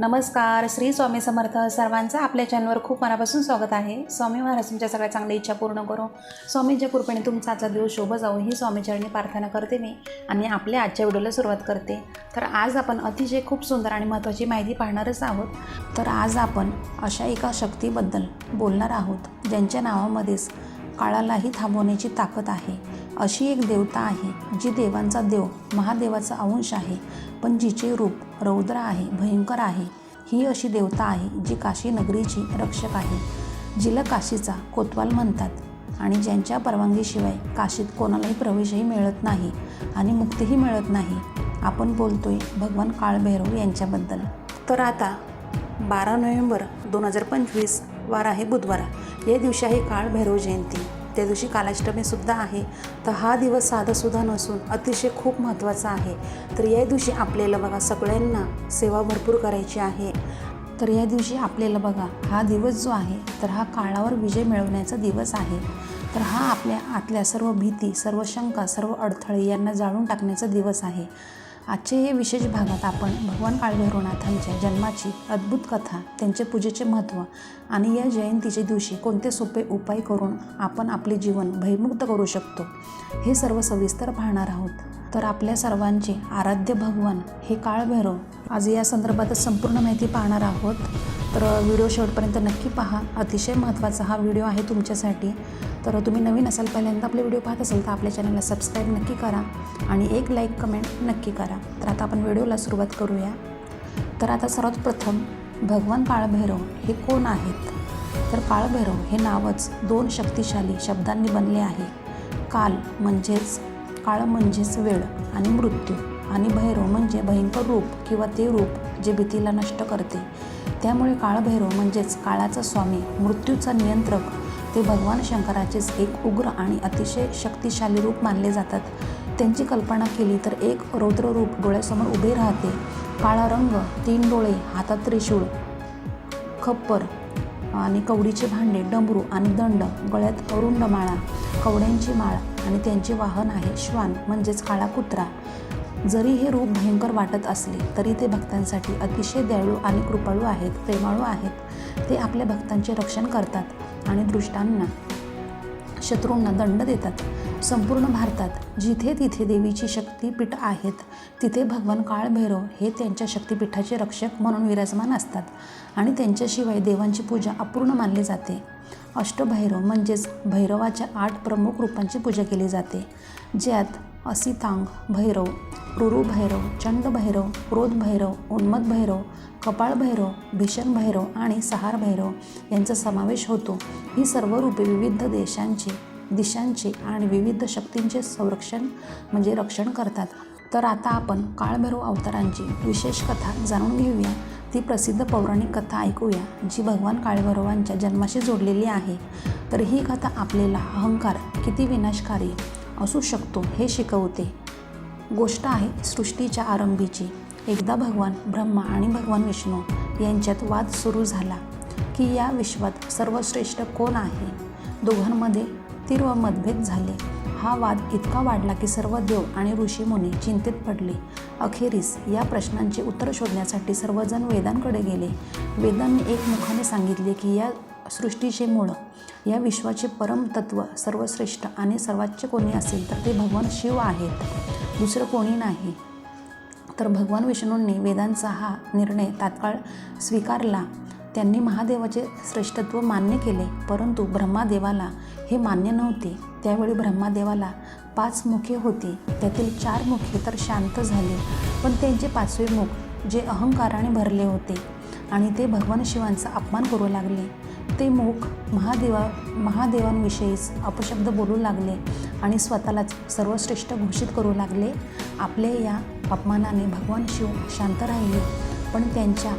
नमस्कार श्री स्वामी समर्थ सर्वांचं आपल्या चॅनलवर खूप मनापासून स्वागत आहे. स्वामी महाराज तुमच्या सगळ्या चांगल्या इच्छा पूर्ण करो. स्वामींच्या कृपेने तुमचा आजचा दिवस शोभ जाऊ ही स्वामीचरणी प्रार्थना करते मी आणि आपल्या आजच्या व्हिडिओला सुरुवात करते. तर आज आपण अतिशय खूप सुंदर आणि महत्त्वाची माहिती पाहणारच आहोत. तर आज आपण अशा एका शक्तीबद्दल बोलणार आहोत ज्यांच्या नावामध्येच काळालाही थांबवण्याची ताकद आहे. अशी एक देवता आहे जी देवांचा देव महादेवाचा अंश आहे. पण जिचे रूप रौद्र आहे भयंकर आहे ही अशी देवता आहे जी काशी नगरीची रक्षक आहे. जिला काशीचा कोतवाल म्हणतात आणि ज्यांच्या परवानगीशिवाय काशीत कोणालाही प्रवेशही मिळत नाही आणि मुक्तीही मिळत नाही आपण बोलतोय भगवान काळभैरव यांच्याबद्दल. तर आता बारा नोव्हेंबर दोन हजार पंचवीस वार आहे बुधवार. या दिवशी आहे काळभैरव जयंती. त्या दिवशी कालाष्टमीसुद्धा आहे तर हा दिवस साधासुद्धा नसून अतिशय खूप महत्त्वाचा आहे. तर या दिवशी आपल्याला बघा सगळ्यांना सेवा भरपूर करायची आहे. तर या दिवशी आपल्याला बघा हा दिवस जो आहे तर हा काळावर विजय मिळवण्याचा दिवस आहे. तर हा आपल्या आतल्या सर्व भीती सर्व शंका सर्व अडथळे यांना जाळून टाकण्याचा दिवस आहे. आजचे हे विशेष भागात आपण भगवान काळभैरवनाथांच्या जन्माची अद्भुत कथा त्यांचे पूजेचे महत्त्व आणि या जयंतीच्या दिवशी कोणते सोपे उपाय करून आपण आपले जीवन भयमुक्त करू शकतो हे सर्व सविस्तर पाहणार आहोत. तर आपल्या सर्वांचे आराध्य भगवान हे काळभैरव आज या संदर्भात संपूर्ण माहिती पाहणार आहोत. तर व्हिडिओ शेवटपर्यंत नक्की पहा. अतिशय महत्त्वाचा हा व्हिडिओ आहे तुमच्यासाठी. तर तुम्ही नवीन असाल पहिल्यांदा आपले व्हिडिओ पाहत असाल तर आपल्या चॅनलला सबस्क्राईब नक्की करा आणि एक लाईक कमेंट नक्की करा. तर आता आपण व्हिडिओला सुरुवात करूया. तर आता सर्वात प्रथम भगवान काळभैरव हे कोण आहेत? तर काळभैरव हे नावच दोन शक्तिशाली शब्दांनी बनले आहे. काल म्हणजेच काळ म्हणजेच वेळ आणि मृत्यू आणि भैरव म्हणजे भयंकर रूप किंवा ते रूप जे भीतीला नष्ट करते. त्यामुळे काळभैरव म्हणजेच काळाचा स्वामी मृत्यूचा नियंत्रक ते भगवान शंकराचेच एक उग्र आणि अतिशय शक्तिशाली रूप मानले जातात. त्यांची कल्पना केली तर एक रौद्र रूप डोळ्यासमोर उभे राहते. काळा रंग तीन डोळे हातात त्रिशूळ खप्पर आणि कवडीचे भांडे डमरू आणि दंड गळ्यात अरुंड माळा कवड्यांची माळ आणि त्यांचे वाहन आहे श्वान म्हणजेच काळा कुत्रा. जरी हे रूप भयंकर वाटत असले तरी ते भक्तांसाठी अतिशय दयाळू आणि कृपाळू आहेत प्रेमाळू आहेत. ते आपल्या भक्तांचे रक्षण करतात आणि दृष्टांना शत्रूंना दंड देतात. संपूर्ण भारतात जिथे तिथे देवीची शक्तीपीठ आहेत तिथे भगवान काळभैरव हे त्यांच्या शक्तिपीठाचे रक्षक म्हणून विराजमान असतात आणि त्यांच्याशिवाय देवांची पूजा अपूर्ण मानली जाते. अष्टभैरव म्हणजेच भैरवाच्या आठ प्रमुख रूपांची पूजा केली जाते ज्यात असितांग भैरव रुरुभैरव भैरव क्रोधभैरव भैरव क्रोध भैरव भैरव कपाळ भैरव भीषण भैरव आणि सहार भैरव यांचा समावेश होतो. ही सर्व रूपे विविध देशांची दिशांचे आणि विविध शक्तींचे संरक्षण म्हणजे रक्षण करतात. तर आता आपण काळभैरव अवतारांची विशेष कथा जाणून घेऊया. ती प्रसिद्ध पौराणिक कथा ऐकूया जी भगवान काळभैरवांच्या जन्माशी जोडलेली आहे. तर ही कथा आपल्याला अहंकार किती विनाशकारी असू शकतो हे शिकवते. गोष्ट आहे सृष्टीच्या आरंभीची. एकदा भगवान ब्रह्मा आणि भगवान विष्णू यांच्यात वाद सुरू झाला की या विश्वात सर्वश्रेष्ठ कोण आहे? दोघांमध्ये तीव्र मतभेद झाले. हा वाद इतका वाढला की सर्व देव आणि ऋषीमुनी चिंतेत पडले. अखेरीस या प्रश्नांचे उत्तर शोधण्यासाठी सर्वजण वेदांकडे गेले. वेदांनी एकमुखाने सांगितले की या सृष्टीचे मूळ या विश्वाचे परमतत्व सर्वश्रेष्ठ आणि सर्वोच्च कोणी असेल तर ते भगवान शिव आहेत. दुसरं कोणी नाही. तर भगवान विष्णूंनी वेदांचा हा निर्णय तात्काळ स्वीकारला. त्यांनी महादेवाचे श्रेष्ठत्व मान्य केले परंतु ब्रह्मादेवाला हे मान्य नव्हते. त्यावेळी ब्रह्मादेवाला पाच मुखे होती. त्यातील चार मुखे तर शांत झाले पण त्यांचे पाचवे मुख जे अहंकाराने भरले होते आणि ते भगवान शिवांचा अपमान करू लागले ते मुख महादेवा महादेवांविषयीच अपशब्द बोलू लागले आणि स्वतःलाच सर्वश्रेष्ठ घोषित करू लागले. आपले या अपमानाने भगवान शिव शांत राहिले पण त्यांच्या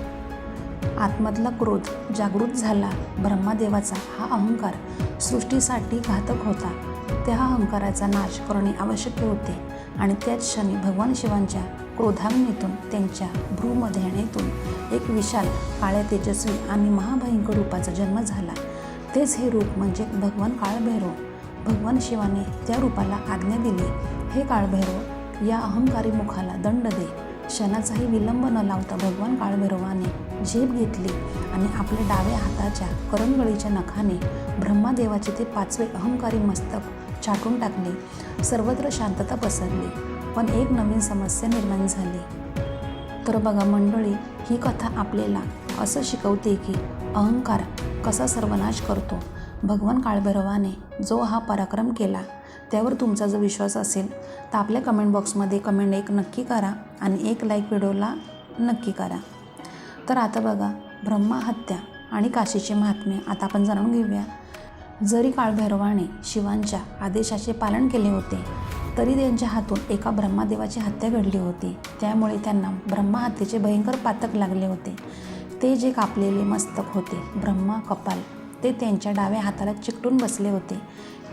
आत्मधला क्रोध जागृत झाला. ब्रह्मादेवाचा हा अहंकार सृष्टीसाठी घातक होता. त्या अहंकाराचा नाश करणे आवश्यक होते आणि त्याच क्षणी भगवान शिवांच्या क्रोधाग्नीतून त्यांच्या भ्रूमध्येणेतून एक विशाल काळ्या तेजस्वी आणि महाभयंकर रूपाचा जन्म झाला. तेच हे रूप म्हणजे भगवान काळभैरव. भगवान शिवाने त्या रूपाला आज्ञा दिली. हे काळभैरव या अहंकारी मुखाला दंड दे. क्षणाचाही विलंब न लावता भगवान काळभैरवाने झेप घेतली आणि आपल्या डाव्या हाताच्या करंगळीच्या नखाने ब्रह्मादेवाचे ते पाचवे अहंकारी मस्तक छाटून टाकले. सर्वत्र शांतता पसरली पण एक नवीन समस्या निर्माण झाली. तर बघा मंडळी ही कथा आपल्याला असं शिकवते की अहंकार कसा सर्वनाश करतो? भगवान काळभैरवाने जो हा पराक्रम केला त्यावर तुमचा जर विश्वास असेल तर आपल्या कमेंट बॉक्समध्ये कमेंट एक नक्की करा आणि एक लाईक व्हिडिओला नक्की करा. तर आता बघा ब्रह्मा हत्या आणि काशीचे महात्म्य आता आपण जाणून घेऊया. जरी काळभैरवाने शिवांच्या आदेशाचे पालन केले होते तरी त्यांच्या हातून एका ब्रह्मादेवाची हत्या घडली होती. त्यामुळे त्यांना ब्रह्महत्येचे भयंकर पातक लागले होते. ते जे कापलेले मस्तक होते ब्रह्मा कपाल ते त्यांच्या डाव्या हाताला चिकटून बसले होते.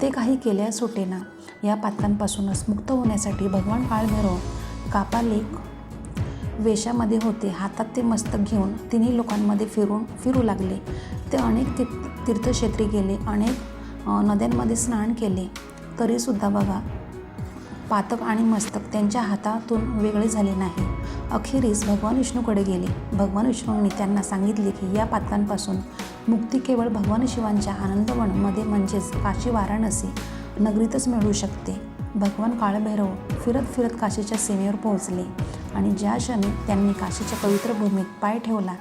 ते काही केल्या सुटेना. या पात्रांपासूनच मुक्त होण्यासाठी भगवान काळभैरव कापालेख वेशामध्ये होते. हातात ते मस्तक घेऊन तिन्ही लोकांमध्ये फिरून फिरू लागले. ते अनेक तीर्थ तीर्थक्षेत्री गेले अनेक नद्यांमध्ये स्नान केले. तरीसुद्धा बघा पातक आणि मस्तक त्यांच्या हातातून वेगळे झाले नाही. अखेरीस भगवान विष्णूकडे गेले. भगवान विष्णूंनी त्यांना सांगितले की या पात्रांपासून मुक्ती केवळ भगवान शिवांच्या आनंदवनमध्ये म्हणजेच काशी वाराणसी नगरीतच मिळू शकते. भगवान काळभैरव फिरत फिरत काशीच्या सीमेवर पोहोचले आणि ज्या क्षणी त्यांनी काशीच्या पवित्र भूमीत पाय ठेवला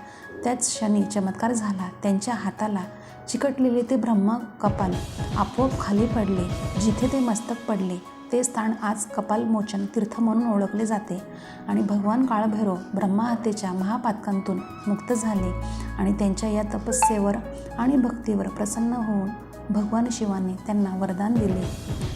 त्याच क्षणी चमत्कार झाला. त्यांच्या हाताला चिकटलेले ते ब्रह्म कपाल आपोआप खाली पडले. जिथे ते मस्तक पडले ते स्थान आज कपालमोचन तीर्थ म्हणून ओळखले जाते आणि भगवान काळभैरव ब्रह्महत्येच्या महापातकांतून मुक्त झाले आणि त्यांच्या या तपस्येवर आणि भक्तीवर प्रसन्न होऊन भगवान शिवाने त्यांना वरदान दिले.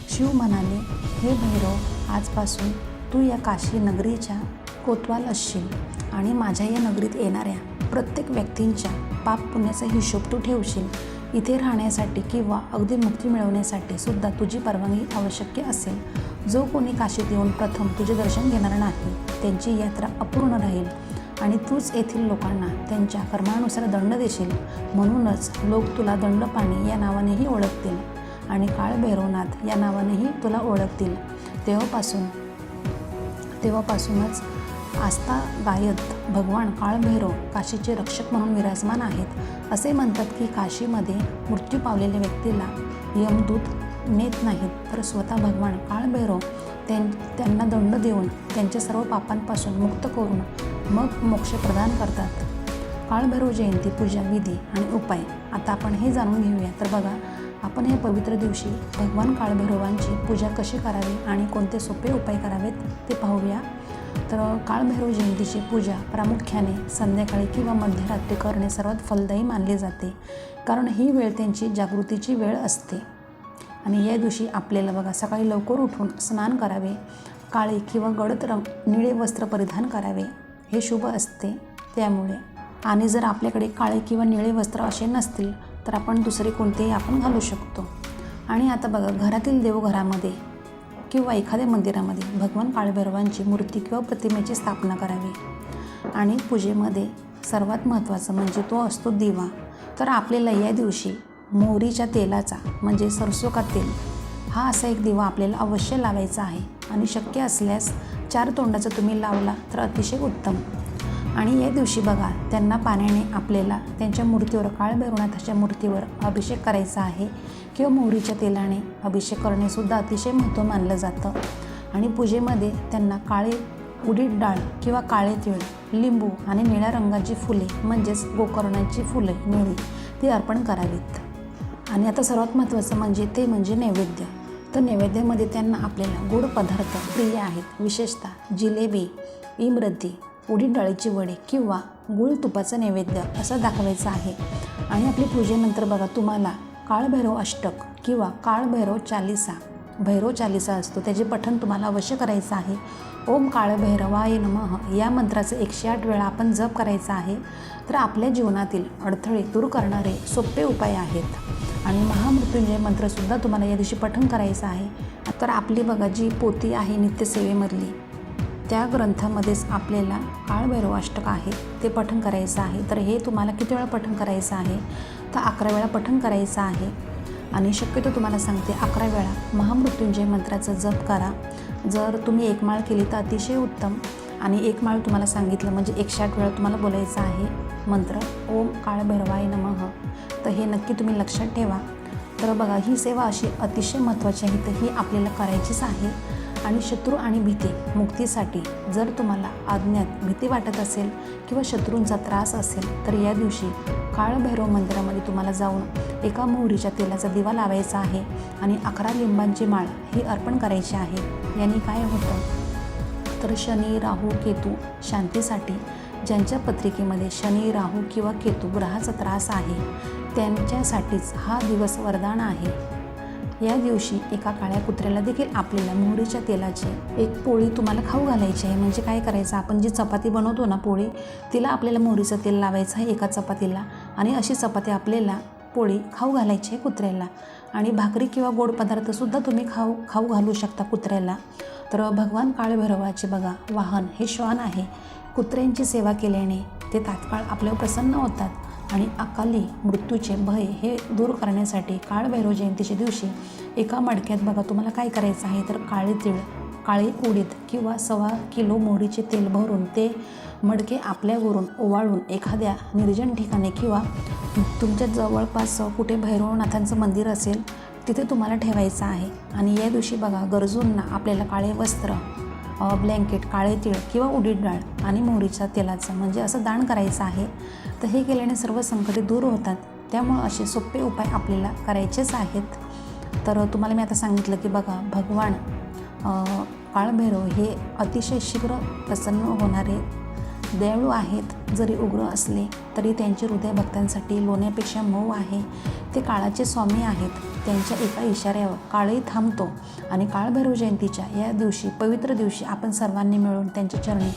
शिव म्हणाले हे भैरव आजपासून तू या काशी नगरीच्या कोतवाल असशील आणि माझ्या या नगरीत येणाऱ्या प्रत्येक व्यक्तींच्या पाप पुण्याचा हिशोब तू ठेवशील. इथे राहण्यासाठी किंवा अगदी मुक्ती मिळवण्यासाठी सुद्धा तुझी परवानगी आवश्यक असेल. जो कोणी काशीत येऊन प्रथम तुझे दर्शन घेणार नाही त्यांची यात्रा अपूर्ण राहील आणि तूच येथील लोकांना त्यांच्या कर्मानुसार दंड देशील. म्हणूनच लोक तुला दंडपाणी या नावानेही ओळखतील आणि काळभैरवनाथ या नावानेही तुला ओळखतील. तेव्हापासून तेव्हापासूनच आस्था गायत भगवान काळभैरव काशीचे रक्षक म्हणून विराजमान आहेत. असे म्हणतात की काशीमध्ये मृत्यू पावलेल्या व्यक्तीला यमदूत नेत नाहीत तर स्वतः भगवान काळभैरव त्यां त्यांना दंड देऊन त्यांच्या सर्व पापांपासून मुक्त करून मग मोक्ष प्रदान करतात. काळभैरव जयंती पूजा विधी आणि उपाय आता आपण हे जाणून घेऊया. तर बघा आपण या पवित्र दिवशी भगवान काळभैरवांची पूजा कशी करावी आणि कोणते सोपे उपाय करावेत ते पाहूया. तर काळभैरव जयंतीची पूजा प्रामुख्याने संध्याकाळी किंवा मध्यरात्री करणे सर्वात फलदायी मानले जाते. कारण ही वेळ त्यांची जागृतीची वेळ असते. आणि या दिवशी आपल्याला बघा सकाळी लवकर उठून स्नान करावे काळे किंवा गडद रंग निळे वस्त्र परिधान करावे हे शुभ असते. त्यामुळे आणि जर आपल्याकडे काळे किंवा निळे वस्त्र असे नसतील तर आपण दुसरे कोणतेही आपण घालू शकतो. आणि आता बघा घरातील देवघरामध्ये किंवा एखाद्या मंदिरामध्ये भगवान काळभैरवांची मूर्ती किंवा प्रतिमेची स्थापना करावी. आणि पूजेमध्ये सर्वात महत्त्वाचं म्हणजे तो असतो दिवा. तर आपल्याला या दिवशी मोहरीच्या तेलाचा म्हणजे सरसो का तेल हा असा एक दिवा आपल्याला अवश्य लावायचा आहे. आणि शक्य असल्यास चार तोंडाचा तुम्ही लावला तर अतिशय उत्तम. आणि या दिवशी बघा त्यांना पाण्याने आपल्याला त्यांच्या मूर्तीवर काळभैरवनाथाच्या मूर्तीवर अभिषेक करायचा आहे किंवा मोहरीच्या तेलाने अभिषेक करणेसुद्धा अतिशय महत्त्व मानलं जातं. आणि पूजेमध्ये त्यांना काळे उडीद डाळ किंवा काळे तिळ लिंबू आणि निळ्या रंगाची फुले म्हणजेच गोकर्णाची फुले निळी ती अर्पण करावीत. आणि आता सर्वात महत्त्वाचं म्हणजे ते म्हणजे नैवेद्य. तर नैवेद्यामध्ये त्यांना आपल्याला गोड पदार्थ प्रिय आहेत. विशेषतः जिलेबी इमरती उडीद डाळीची वडे किंवा गुळ तुपाचं नैवेद्य असं दाखवायचं आहे. आणि आपली पूजेनंतर बघा तुम्हाला काळभैरव अष्टक किंवा काळभैरव चालिसा भैरव चालिसा असतो त्याचे पठण तुम्हाला अवश्य करायचं आहे. ओम काळभैरवाय नमः या मंत्राचं एकशे आठ वेळा आपण जप करायचा आहे. तर आपल्या जीवनातील अडथळे दूर करणारे सोपे उपाय आहेत. आणि महामृत्युंजय मंत्रसुद्धा तुम्हाला या दिवशी पठण करायचं आहे. तर आपली बघा जी पोती आहे नित्यसेवेमधली त्या ग्रंथामध्येच आपल्याला काळभैरवाष्टक आहे ते पठण करायचं आहे. तर हे तुम्हाला किती वेळा पठण करायचं आहे? तर अकरा वेळा पठण करायचं आहे. आणि शक्यतो तुम्हाला सांगते अकरा वेळा महामृत्युंजय मंत्राचा जप करा. जर तुम्ही एक माळ केली तर अतिशय उत्तम. आणि एक माळ तुम्हाला सांगितलं म्हणजे एकशे आठ वेळा तुम्हाला बोलायचं आहे. मंत्र ओम काळभैरवाय नमः. तर हे नक्की तुम्ही लक्षात ठेवा. तर बघा ही सेवा अशी अतिशय महत्त्वाची आहे तर ही आपल्याला करायचीच आहे. आणि शत्रू आणि भीती मुक्तीसाठी जर तुम्हाला आज्ञात भीती वाटत असेल किंवा शत्रूंचा त्रास असेल तर या दिवशी काळभैरव मंदिरामध्ये तुम्हाला जाऊन एका मोहरीच्या तेलाचा दिवा लावायचा आहे आणि अकरा लिंबांची माळ ही अर्पण करायची आहे. यांनी काय होतं? तर शनी राहू केतू शांतीसाठी ज्यांच्या पत्रिकेमध्ये शनी राहू किंवा केतू ग्रहाचा त्रास आहे त्यांच्यासाठीच हा दिवस वरदान आहे. या दिवशी एका काळ्या कुत्र्याला देखील आपल्याला मोहरीच्या तेलाची एक पोळी तुम्हाला खाऊ घालायची आहे. म्हणजे काय करायचं? आपण जी चपाती बनवतो ना पोळी तिला आपल्याला मोहरीचं तेल लावायचं आहे एका चपातीला. आणि अशी चपाती आपल्याला पोळी खाऊ घालायची आहे कुत्र्याला. आणि भाकरी किंवा गोड पदार्थसुद्धा तुम्ही खाऊ खाऊ घालू शकता कुत्र्याला. तर भगवान काळभैरवाचे बघा वाहन हे श्वान आहे. कुत्र्यांची सेवा केल्याने ते तात्काळ आपल्यावर प्रसन्न होतात. आणि अकाली मृत्यूचे भय हे दूर करण्यासाठी काळभैरव जयंतीच्या दिवशी एका मडक्यात बघा तुम्हाला काय करायचं आहे? तर काळे तीळ काळे उडीद किंवा सव्वा किलो मोहरीचे तेल भरून ते मडके आपल्यावरून ओवाळून एखाद्या निर्जन ठिकाणी किंवा तुमच्या जवळपास कुठे भैरवनाथांचं मंदिर असेल तिथे तुम्हाला ठेवायचं आहे. आणि या दिवशी बघा गरजूंना आपल्याला काळे वस्त्र ब्लँकेट काळे तीळ किंवा उडीद डाळ आणि मोहरीच्या तेलाचं म्हणजे असं दान करायचं आहे. तर हे केल्याने सर्व संकटे दूर होतात. त्यामुळं असे सोपे उपाय आपल्याला करायचेच आहेत. तर तुम्हाला मी आता सांगितलं की बघा भगवान काळभैरव हे अतिशय शीघ्र प्रसन्न होणारे दयाळू आहेत. जरी उग्र असले तरी त्यांचे हृदय भक्तांसाठी लोण्यापेक्षा मऊ आहे. ते काळाचे स्वामी आहेत. त्यांच्या एका इशाऱ्यावर काळही थांबतो आणि काळभैरव जयंतीच्या या दिवशी पवित्र दिवशी आपण सर्वांनी मिळून त्यांच्या चरणी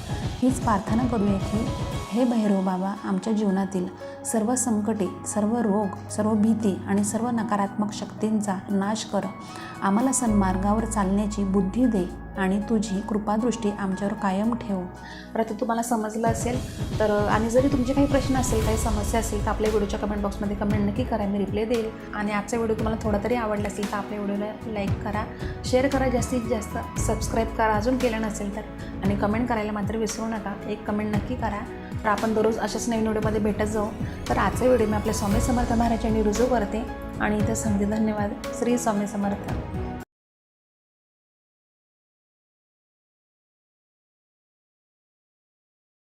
हीच प्रार्थना करूया की हे भैरव बाबा आमच्या जीवनातील सर्व संकटे सर्व रोग सर्व भीती आणि सर्व नकारात्मक शक्तींचा नाश कर. आम्हाला सन्मार्गावर चालण्याची बुद्धी दे आणि तुझी कृपादृष्टी आमच्यावर कायम ठेव. तर आता तुम्हाला समजलं असेल तर आणि जरी तुमचे काही प्रश्न असेल काही समस्या असेल तर आपल्या व्हिडिओच्या कमेंट बॉक्समध्ये कमेंट नक्की करा मी रिप्लाय देईल. आणि आजचा व्हिडिओ तुम्हाला थोडा तरी आवडला असेल तर आपल्या व्हिडिओला लाईक करा शेअर करा जास्तीत जास्त सबस्क्राईब करा. अजून केलं नसेल तर आणि कमेंट करायला मात्र विसरू नका. एक कमेंट नक्की करा. तर आपण दररोज अशाच नवीन व्हिडिओमध्ये भेटत जाऊ. तर आजचा व्हिडिओ मी आपल्या स्वामी समर्थ महाराजांनी रुजू करते. आणि इथं सांगते धन्यवाद. श्री स्वामी समर्थ.